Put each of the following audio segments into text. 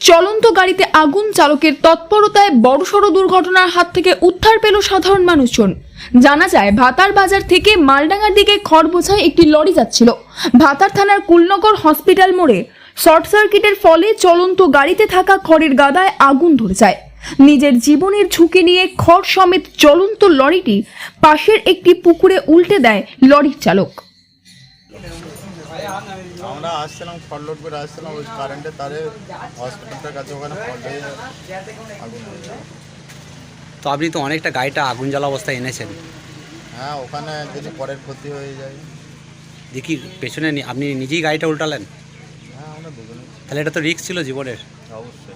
চলন্ত গাড়িতে আগুন, চালকের তৎপরতায় বড়সড় দুর্ঘটনার হাত থেকে উদ্ধার পেল সাধারণ মানুষজন। জানা যায়, ভাতার বাজার থেকে মালডাঙ্গার দিকে খড় বোঝায় একটি লরি যাচ্ছিল। ভাতার থানার কুলনগর হসপিটাল মোড়ে শর্ট সার্কিটের ফলে চলন্ত গাড়িতে থাকা খড়ের গাদায় আগুন ধরে যায়। নিজের জীবনের ঝুঁকি নিয়ে খড় সমেত চলন্ত লরিটি পাশের একটি পুকুরে উল্টে দেয় লরির চালক। আমরা আসছিলাম খড় লোড করে আসছিলাম ওই কারেন্টের তারে হসপিটালটার কাছে ওখানে আগুন তো আপনি তো অনেকটা গাড়িটা আগুন জ্বালা অবস্থায় এনেছেন। হ্যাঁ ওখানে যদি পরের ক্ষতি হয়ে যায়। দেখি পেছনে নি- আপনি নিজেই গাড়িটা উল্টালেন? হ্যাঁ আমরা তাহলে এটা তো রিস্ক ছিল জীবনের। অবশ্যই।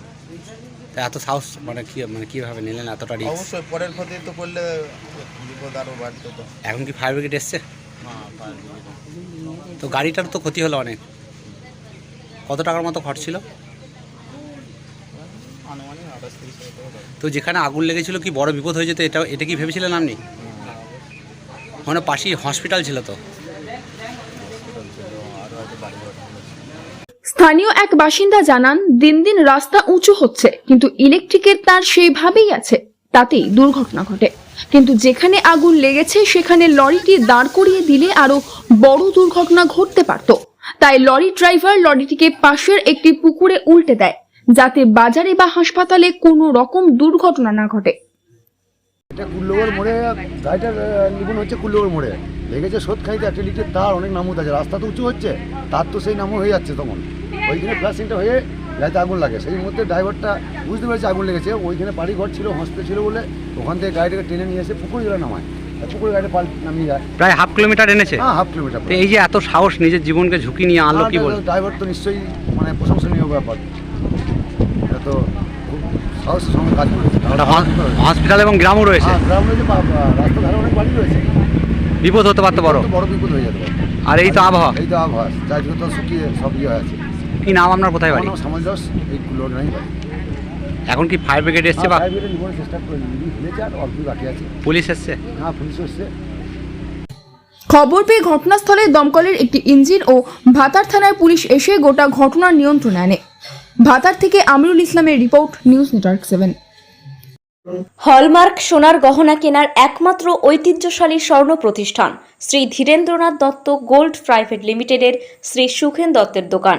তা এত সাহস মানে কি মানে কীভাবে নিলেন এতটা রিস্ক অবশ্যই পরের ক্ষতি তো করলে বিপদ আরও বাড়তো তো। এখন কি ফায়ার ব্রিগেড এসছে। তো গাড়িটার তো ক্ষতি হলো অনেক। কত টাকার মতো খরচ ছিল। তো যেখানে আগুন লেগেছিল কি বড় বিপদ হয়ে যেত এটা এটা কি ভেবেছিলেন আপনি? মানে পাশেই হসপিটাল ছিল তো হসপিটাল ছিল আর হয়তো বাড়ি ঘর ছিল। স্থানীয় এক বাসিন্দা জানান, দিন দিন রাস্তা উঁচু হচ্ছে, কিন্তু ইলেকট্রিকের তার সেইভাবেই আছে। তাতেই দুর্ঘটনা ঘটে। কিন্তু যেখানে আগুন লেগেছে, সেখানে লরিটি দাঁড় করিয়ে দিলে আরও বড় দুর্ঘটনা ঘটতে পারত। তাই লরি ড্রাইভার লরিটিকে পাশের একটি পুকুরে উল্টে দেয়, যাতে বাজারে বা হাসপাতালে কোনো রকম দুর্ঘটনা না ঘটে। এটা কুল্লগর মোড়ে, গাড়িটার নিগুণ হচ্ছে কুল্লগর মোড়ে। লেগেছে সোদখাইতে একটা লিটার তার, অনেক নামত আছে। রাস্তা তো উঁচু হচ্ছে, তার তো সেই নামও হয়ে যাচ্ছে তখন। ওইখানে ফ্লাশিংটা হয়ে গাড়িতে আগুন লাগে। সেই মুহূর্তে ড্রাইভারটা বুঝতে পেরেছে আগুন লেগেছে। ওইখানে বাড়ি ঘর ছিল হসপিটাল ছিল বলে ওখান থেকে গাড়িটাকে টেনে নিয়ে এসে পুকুর জলে নামায়। পুকুরে গাড়িটা পাল নামিয়ে যায়। প্রায় হাফ কিলোমিটার এনেছে? হ্যাঁ হাফ কিলোমিটার এই যে এত সাহস নিজের জীবনকে ঝুঁকি নিয়ে আনলো কি বল? ড্রাইভার তো নিশ্চয়ই মানে প্রশংসনীয় ব্যাপার। এটা তো খুব সাহসের সঙ্গে কাজ করেছে। হসপিটাল এবং গ্রামও রয়েছে? হ্যাঁ গ্রাম রয়েছে ধারে অনেক বাড়ি রয়েছে। বিপদ হতে পারতো বড়। বড় বিপদ হয়ে যেতে পারে। আর এই তো আবহাওয়া? এই তো আবহাওয়া চারদিকে তো শুকিয়ে সব ইয়ে আছে। কি নাম আপনার? কোথায় বাড়ি? আমার দাস এই কুলোর বাড়ি এখন কি ফায়ার ব্রিগেড এসছে বা? ফায়ার ব্রিগেড নিবানোর চেষ্টা করে ফেলেছে আর অল্প বাকি আছে। পুলিশ এসছে? হ্যাঁ পুলিশ এসছে। খবর পেয়ে ঘটনাস্থলে দমকলের একটি ইঞ্জিন ও ভাতার থানায় পুলিশ এসে গোটা ঘটনার নিয়ন্ত্রণে আনে। ভাতার থেকে আমিরুল ইসলামের report news network seven. Hallmark সোনার গহনা কেনার একমাত্র ঐতিহ্যশালী স্বর্ণ প্রতিষ্ঠান শ্রী ধীরেন্দ্রনাথ দত্ত গোল্ড প্রাইভেট লিমিটেডের শ্রী সুখেন দত্তের দোকান।